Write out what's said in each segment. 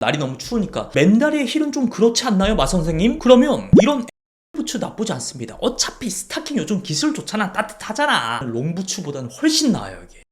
날이 너무 추우니까 맨다리의 힐은 좀 그렇지 않나요, 마 선생님? 그러면 이런 부츠 나쁘지 않습니다. 어차피 스타킹 요즘 기술 좋잖아, 따뜻하잖아. 롱부츠보다는 훨씬 나아요, 이게.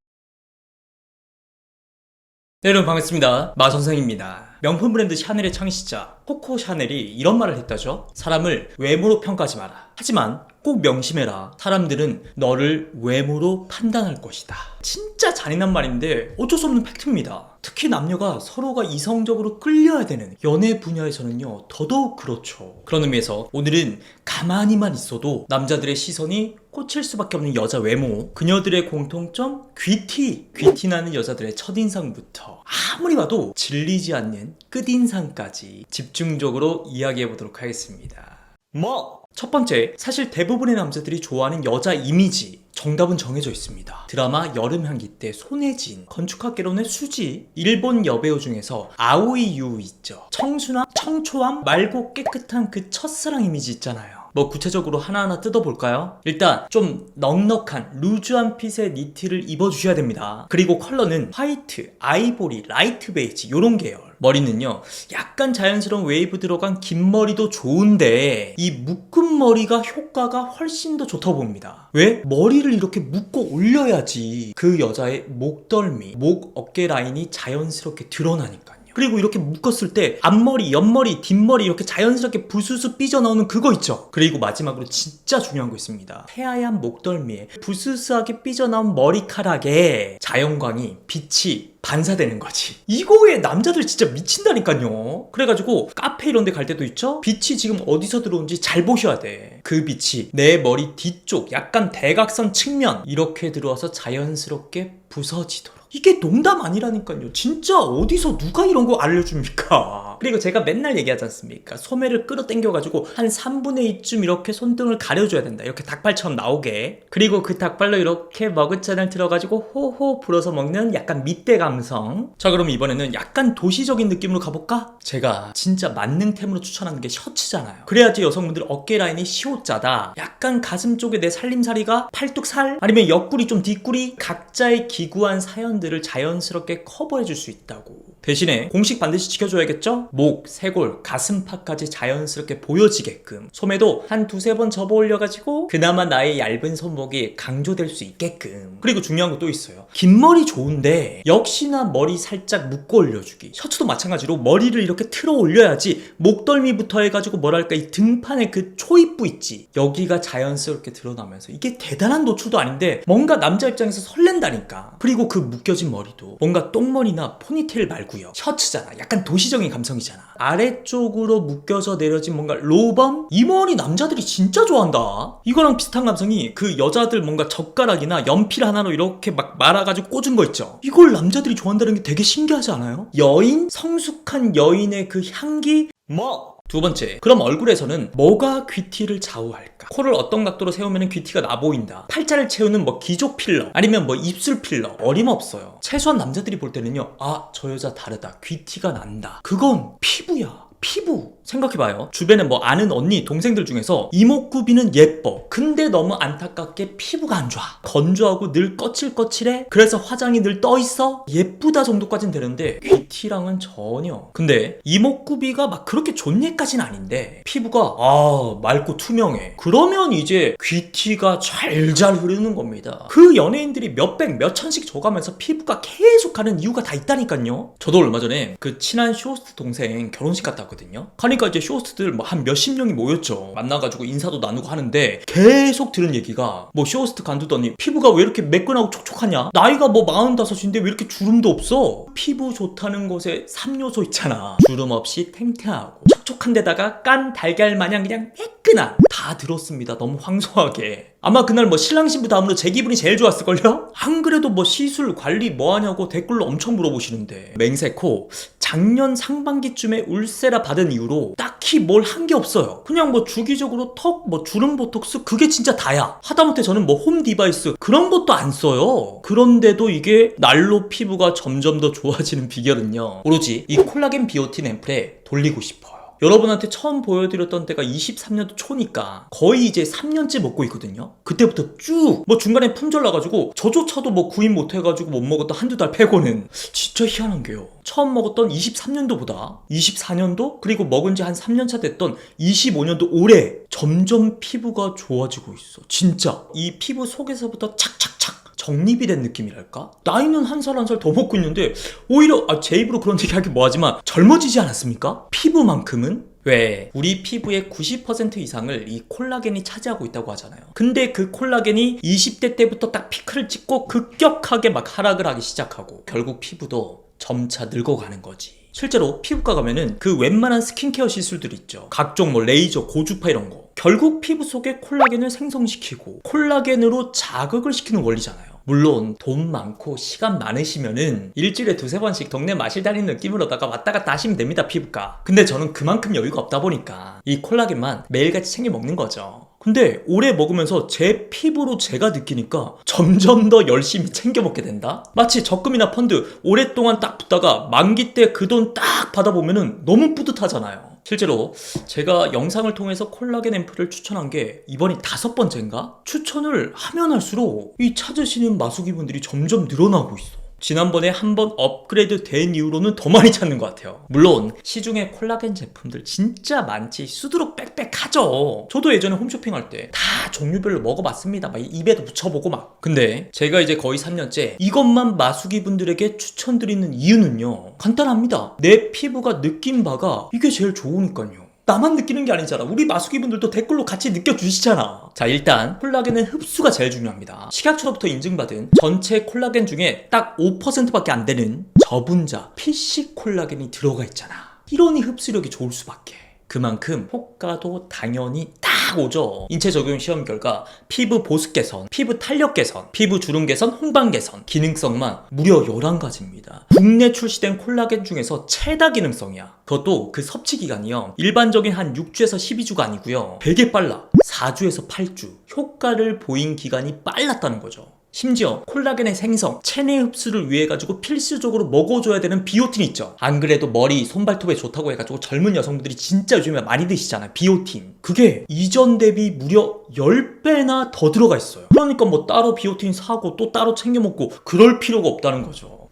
네, 여러분 반갑습니다. 마 선생입니다. 명품 브랜드 샤넬의 창시자 코코 샤넬이 이런 말을 했다죠. 사람을 외모로 평가하지 마라. 하지만 꼭 명심해라. 사람들은 너를 외모로 판단할 것이다. 진짜 잔인한 말인데 어쩔 수 없는 팩트입니다. 특히 남녀가 서로가 이성적으로 끌려야 되는 연애 분야에서는요, 더더욱 그렇죠. 그런 의미에서 오늘은 가만히만 있어도 남자들의 시선이 꽂힐 수밖에 없는 여자 외모, 그녀들의 공통점, 귀티, 귀티나는 여자들의 첫인상부터 아무리 봐도 질리지 않는 끝인상까지 집중적으로 이야기해 보도록 하겠습니다. 뭐? 첫 번째, 사실 대부분의 남자들이 좋아하는 여자 이미지. 정답은 정해져 있습니다. 드라마 여름향기 때 손혜진, 건축학개론의 수지, 일본 여배우 중에서 아오이 유 있죠. 청순함, 청초함, 맑고 깨끗한 그 첫사랑 이미지 있잖아요. 뭐 구체적으로 하나하나 뜯어볼까요? 일단 좀 넉넉한 루즈한 핏의 니트를 입어주셔야 됩니다. 그리고 컬러는 화이트, 아이보리, 라이트 베이지 요런 계열. 머리는요 약간 자연스러운 웨이브 들어간 긴 머리도 좋은데 이 묶은 머리가 효과가 훨씬 더 좋다고 봅니다 왜? 머리를 이렇게 묶어 올려야지 그 여자의 목덜미, 목 어깨 라인이 자연스럽게 드러나니까요 그리고 이렇게 묶었을 때 앞머리, 옆머리, 뒷머리 이렇게 자연스럽게 부스스 삐져나오는 그거 있죠. 그리고 마지막으로 진짜 중요한 거 있습니다. 새하얀 목덜미에 부스스하게 삐져나온 머리카락에 자연광이 빛이 반사되는 거지. 이거에 남자들 진짜 미친다니까요. 그래가지고 카페 이런 데 갈 때도 있죠? 빛이 지금 어디서 들어온지 잘 보셔야 돼. 그 빛이 내 머리 뒤쪽 약간 대각선 측면 이렇게 들어와서 자연스럽게 부서지도록. 이게 농담 아니라니까요. 진짜 어디서 누가 이런 거 알려줍니까? 그리고 제가 맨날 얘기하지 않습니까? 소매를 끌어당겨가지고 한 3분의 2쯤 이렇게 손등을 가려줘야 된다. 이렇게 닭발처럼 나오게. 그리고 그 닭발로 이렇게 머그잔을 들어가지고 호호 불어서 먹는 약간 밑대 감성. 자, 그럼 이번에는 약간 도시적인 느낌으로 가볼까? 제가 진짜 만능템으로 추천하는 게 셔츠잖아요. 그래야지 여성분들 어깨 라인이 시옷자다. 약간 가슴 쪽에 내 살림살이가 팔뚝살? 아니면 옆구리 좀 뒷구리? 각자의 기구한 사연들을 자연스럽게 커버해줄 수 있다고. 대신에 공식 반드시 지켜줘야겠죠? 목, 쇄골, 가슴팍까지 자연스럽게 보여지게끔. 소매도 한 두세 번 접어 올려가지고 그나마 나의 얇은 손목이 강조될 수 있게끔. 그리고 중요한 거또 있어요. 긴 머리 좋은데 역시나 머리 살짝 묶어 올려주기. 셔츠도 마찬가지로 머리를 이렇게 틀어 올려야지 목덜미부터 해가지고 뭐랄까 이 등판의 그 초입부 있지? 여기가 자연스럽게 드러나면서. 이게 대단한 노출도 아닌데 뭔가 남자 입장에서 설렌다니까. 그리고 그 묶여진 머리도 뭔가 똥머리나 포니테일 말고 요 셔츠잖아. 약간 도시적인 감성이잖아. 아래쪽으로 묶여서 내려진 뭔가 로범 이 머리 남자들이 진짜 좋아한다. 이거랑 비슷한 감성이 그 여자들 뭔가 젓가락이나 연필 하나로 이렇게 막 말아가지고 꽂은 거 있죠? 이걸 남자들이 좋아한다는 게 되게 신기하지 않아요? 여인? 성숙한 여인의 그 향기? 뭐 두 번째, 그럼 얼굴에서는 뭐가 귀티를 좌우할까? 코를 어떤 각도로 세우면 귀티가 나 보인다. 팔자를 채우는 뭐 기족 필러, 아니면 뭐 입술 필러, 어림없어요. 최소한 남자들이 볼 때는요, 아, 저 여자 다르다. 귀티가 난다. 그건 피부야. 피부 생각해봐요. 주변에 뭐 아는 언니 동생들 중에서 이목구비는 예뻐. 근데 너무 안타깝게 피부가 안 좋아. 건조하고 늘 거칠거칠해. 그래서 화장이 늘 떠있어? 예쁘다 정도까진 되는데 귀티랑은 전혀. 근데 이목구비가 막 그렇게 존예까진 아닌데 피부가 아 맑고 투명해. 그러면 이제 귀티가 잘잘 흐르는 겁니다. 그 연예인들이 몇백 몇천씩 줘가면서 피부가 계속 가는 이유가 다 있다니까요. 저도 얼마 전에 그 친한 쇼호스트 동생 결혼식 갔다 왔거든요 그러니까 이제 쇼호스트들 뭐 한 몇십 명이 모였죠. 만나가지고 인사도 나누고 하는데 계속 들은 얘기가 뭐 쇼호스트 간두더니 피부가 왜 이렇게 매끈하고 촉촉하냐? 나이가 뭐 45인데 왜 이렇게 주름도 없어? 피부 좋다는 것에 3요소 있잖아. 주름 없이 탱탱하고 촉촉한 데다가 깐 달걀 마냥 그냥 매끈한. 다 들었습니다. 너무 황소하게 아마 그날 뭐 신랑 신부 다음으로 제 기분이 제일 좋았을걸요? 안 그래도 뭐 시술 관리 뭐 하냐고 댓글로 엄청 물어보시는데. 맹세코 작년 상반기쯤에 울세라 받은 이후로 딱히 뭘 한 게 없어요. 그냥 뭐 주기적으로 턱 뭐 주름 보톡스 그게 진짜 다야. 하다못해 저는 뭐 홈 디바이스 그런 것도 안 써요. 그런데도 이게 날로 피부가 점점 더 좋아지는 비결은요. 오로지 이 콜라겐 비오틴 앰플에 돌리고 싶어요 여러분한테 처음 보여드렸던 때가 23년도 초니까 거의 이제 3년째 먹고 있거든요. 그때부터 쭉 뭐 중간에 품절 나가지고 저조차도 뭐 구입 못해가지고 못 먹었던 한두 달 빼고는 진짜 희한한 게요. 처음 먹었던 23년도보다 24년도 그리고 먹은 지 한 3년차 됐던 25년도 올해 점점 피부가 좋아지고 있어. 진짜 이 피부 속에서부터 착착착 정립이 된 느낌이랄까? 나이는 한 살 한 살 더 먹고 있는데 오히려 아, 제 입으로 그런 얘기 하기 뭐하지만 젊어지지 않았습니까? 피부만큼은? 왜 우리 피부의 90% 이상을 이 콜라겐이 차지하고 있다고 하잖아요. 근데 그 콜라겐이 20대 때부터 딱 피크를 찍고 급격하게 막 하락을 하기 시작하고 결국 피부도 점차 늙어가는 거지. 실제로 피부과 가면은 그 웬만한 스킨케어 시술들 있죠. 각종 뭐 레이저, 고주파 이런 거. 결국 피부 속에 콜라겐을 생성시키고 콜라겐으로 자극을 시키는 원리잖아요. 물론 돈 많고 시간 많으시면은 일주일에 두세 번씩 동네 마실 다니는 느낌으로다가 왔다 갔다 하시면 됩니다 피부과. 근데 저는 그만큼 여유가 없다 보니까 이 콜라겐만 매일같이 챙겨 먹는 거죠. 근데 오래 먹으면서 제 피부로 제가 느끼니까 점점 더 열심히 챙겨 먹게 된다? 마치 적금이나 펀드 오랫동안 딱 붙다가 만기 때 그 돈 딱 받아보면은 너무 뿌듯하잖아요 실제로 제가 영상을 통해서 콜라겐 앰플을 추천한 게 이번이 다섯 번째인가? 추천을 하면 할수록 이 찾으시는 마수기 분들이 점점 늘어나고 있어. 지난번에 한 번 업그레이드 된 이후로는 더 많이 찾는 것 같아요. 물론 시중에 콜라겐 제품들 진짜 많지 수두룩 빽빽하죠. 저도 예전에 홈쇼핑 할 때 다 종류별로 먹어봤습니다. 막 입에도 붙여보고 막. 근데 제가 이제 거의 3년째 이것만 마수기 분들에게 추천드리는 이유는요. 간단합니다. 내 피부가 느낀 바가 이게 제일 좋으니까요. 나만 느끼는 게 아니잖아. 우리 마수기 분들도 댓글로 같이 느껴주시잖아. 자, 일단 콜라겐은 흡수가 제일 중요합니다. 식약처로부터 인증받은 전체 콜라겐 중에 딱 5%밖에 안 되는 저분자 PC 콜라겐이 들어가 있잖아. 이러니 흡수력이 좋을 수밖에. 그만큼 효과도 당연히 딱 오죠. 인체 적용 시험 결과 피부 보습 개선, 피부 탄력 개선, 피부 주름 개선, 홍방 개선, 기능성만 무려 11가지입니다. 국내 출시된 콜라겐 중에서 최다 기능성이야. 그것도 그 섭취 기간이요. 일반적인 한 6주에서 12주가 아니고요. 되게 빨라. 4주에서 8주. 효과를 보인 기간이 빨랐다는 거죠. 심지어 콜라겐의 생성, 체내 흡수를 위해 가지고 필수적으로 먹어줘야 되는 비오틴 있죠. 안 그래도 머리, 손발톱에 좋다고 해가지고 젊은 여성분들이 진짜 요즘에 많이 드시잖아요. 비오틴. 그게 이전 대비 무려 10배나 더 들어가 있어요. 그러니까 뭐 따로 비오틴 사고 또 따로 챙겨 먹고 그럴 필요가 없다는 거죠.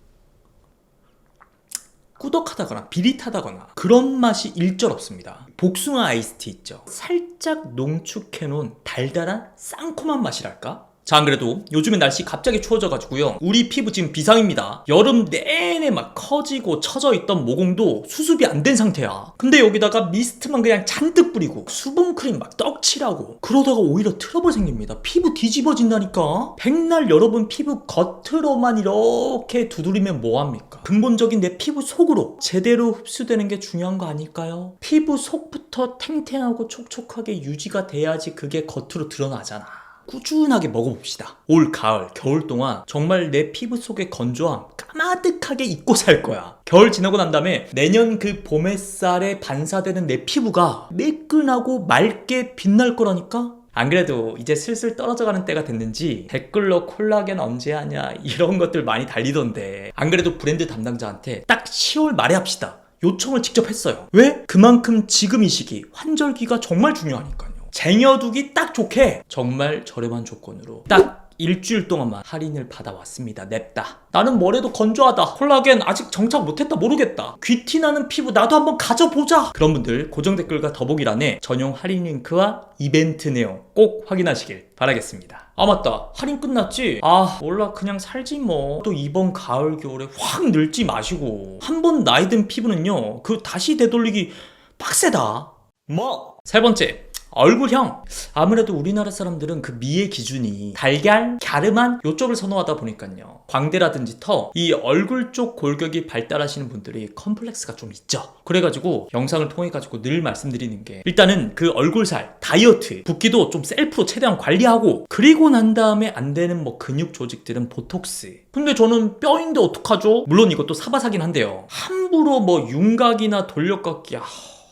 꾸덕하다거나 비릿하다거나 그런 맛이 일절 없습니다. 복숭아 아이스티 있죠. 살짝 농축해놓은 달달한 쌍콤한 맛이랄까? 자, 안 그래도 요즘에 날씨 갑자기 추워져가지고요. 우리 피부 지금 비상입니다. 여름 내내 막 커지고 처져 있던 모공도 수습이 안 된 상태야. 근데 여기다가 미스트만 그냥 잔뜩 뿌리고 수분크림 막 떡칠하고 그러다가 오히려 트러블 생깁니다. 피부 뒤집어진다니까. 백날 여러분 피부 겉으로만 이렇게 두드리면 뭐합니까? 근본적인 내 피부 속으로 제대로 흡수되는 게 중요한 거 아닐까요? 피부 속부터 탱탱하고 촉촉하게 유지가 돼야지 그게 겉으로 드러나잖아. 꾸준하게 먹어봅시다. 올 가을, 겨울 동안 정말 내 피부 속의 건조함 까마득하게 잊고 살 거야. 겨울 지나고 난 다음에 내년 그 봄 햇살에 반사되는 내 피부가 매끈하고 맑게 빛날 거라니까? 안 그래도 이제 슬슬 떨어져가는 때가 됐는지 댓글로 콜라겐 언제 하냐 이런 것들 많이 달리던데 안 그래도 브랜드 담당자한테 딱 10월 말에 합시다. 요청을 직접 했어요. 왜? 그만큼 지금 이 시기 환절기가 정말 중요하니까요. 쟁여두기 딱 좋게 정말 저렴한 조건으로 딱 일주일 동안만 할인을 받아왔습니다. 냅다. 나는 뭐래도 건조하다. 콜라겐 아직 정착 못했다 모르겠다. 귀티 나는 피부 나도 한번 가져보자. 그런 분들 고정 댓글과 더보기란에 전용 할인 링크와 이벤트 내용 꼭 확인하시길 바라겠습니다. 아 맞다. 할인 끝났지? 아 몰라 그냥 살지 뭐. 또 이번 가을 겨울에 확 늙지 마시고 한 번 나이 든 피부는요 그 다시 되돌리기 빡세다. 뭐? 세 번째 얼굴형. 아무래도 우리나라 사람들은 그 미의 기준이 달걀, 갸름한 요쪽을 선호하다 보니까요. 광대라든지 터, 이 얼굴 쪽 골격이 발달하시는 분들이 컴플렉스가 좀 있죠. 그래가지고 영상을 통해 가지고 늘 말씀드리는 게 일단은 그 얼굴살, 다이어트, 붓기도 좀 셀프로 최대한 관리하고 그리고 난 다음에 안 되는 뭐 근육 조직들은 보톡스. 근데 저는 뼈인데 어떡하죠? 물론 이것도 사바사긴 한데요. 함부로 뭐 윤곽이나 돌려깎기 아...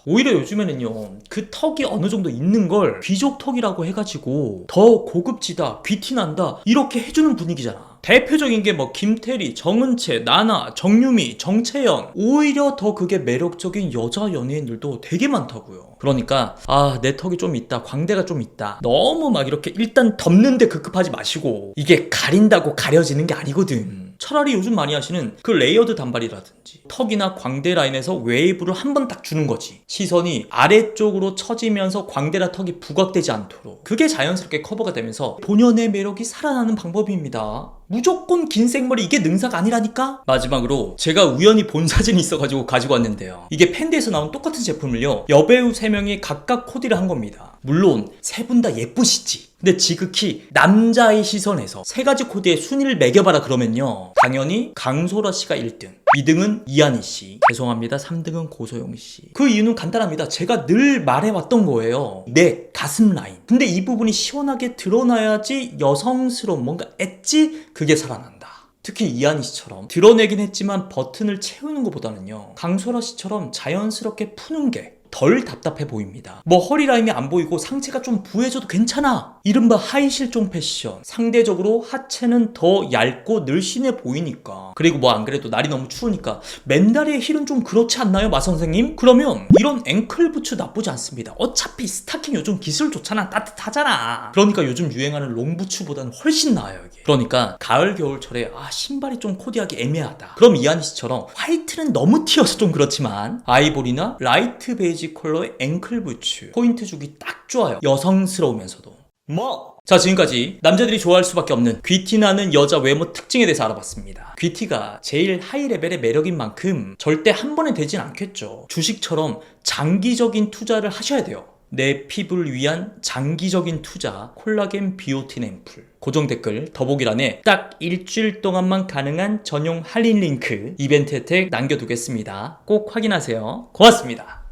오히려 요즘에는요 그 턱이 어느 정도 있는 걸 귀족 턱이라고 해가지고 더 고급지다 귀티난다 이렇게 해주는 분위기잖아 대표적인 게 뭐 김태리, 정은채, 나나, 정유미, 정채연 오히려 더 그게 매력적인 여자 연예인들도 되게 많다고요. 그러니까 아 내 턱이 좀 있다, 광대가 좀 있다. 너무 막 이렇게 일단 덮는데 급급하지 마시고 이게 가린다고 가려지는 게 아니거든. 차라리 요즘 많이 하시는 그 레이어드 단발이라든지 턱이나 광대 라인에서 웨이브를 한 번 딱 주는 거지. 시선이 아래쪽으로 처지면서 광대나 턱이 부각되지 않도록 그게 자연스럽게 커버가 되면서 본연의 매력이 살아나는 방법입니다. 무조건 긴 생머리 이게 능사가 아니라니까? 마지막으로 제가 우연히 본 사진이 있어가지고 가지고 왔는데요. 이게 팬데에서 나온 똑같은 제품을요. 여배우 3명이 각각 코디를 한 겁니다. 물론 세 분 다 예쁘시지. 근데 지극히 남자의 시선에서 세 가지 코디의 순위를 매겨봐라 그러면요. 당연히 강소라 씨가 1등. 2등은 이한희 씨. 죄송합니다. 3등은 고소영 씨. 그 이유는 간단합니다. 제가 늘 말해왔던 거예요. 내 가슴 라인. 근데 이 부분이 시원하게 드러나야지 여성스러운 뭔가 엣지 그게 살아난다. 특히 이한희 씨처럼 드러내긴 했지만 버튼을 채우는 것보다는요. 강소라 씨처럼 자연스럽게 푸는 게 덜 답답해 보입니다. 뭐 허리 라인이 안 보이고 상체가 좀 부해져도 괜찮아. 이른바 하이 실종 패션. 상대적으로 하체는 더 얇고 늘씬해 보이니까. 그리고 뭐 안 그래도 날이 너무 추우니까 맨다리의 힐은 좀 그렇지 않나요, 마 선생님? 그러면 이런 앵클 부츠 나쁘지 않습니다. 어차피 스타킹 요즘 기술 좋잖아, 따뜻하잖아. 그러니까 요즘 유행하는 롱 부츠보다는 훨씬 나아요, 이게. 그러니까 가을 겨울철에 아 신발이 좀 코디하기 애매하다. 그럼 이한희 씨처럼 화이트는 너무 튀어서 좀 그렇지만 아이보리나 라이트 베이지 컬러의 앵클 부츠 포인트 주기 딱 좋아요. 여성스러우면서도. 뭐? 자, 지금까지 남자들이 좋아할 수밖에 없는 귀티 나는 여자 외모 특징에 대해서 알아봤습니다. 귀티가 제일 하이 레벨의 매력인 만큼 절대 한 번에 되진 않겠죠. 주식처럼 장기적인 투자를 하셔야 돼요. 내 피부를 위한 장기적인 투자 콜라겐 비오틴 앰플 고정 댓글 더보기란에 딱 일주일 동안만 가능한 전용 할인 링크 이벤트 혜택 남겨두겠습니다. 꼭 확인하세요. 고맙습니다.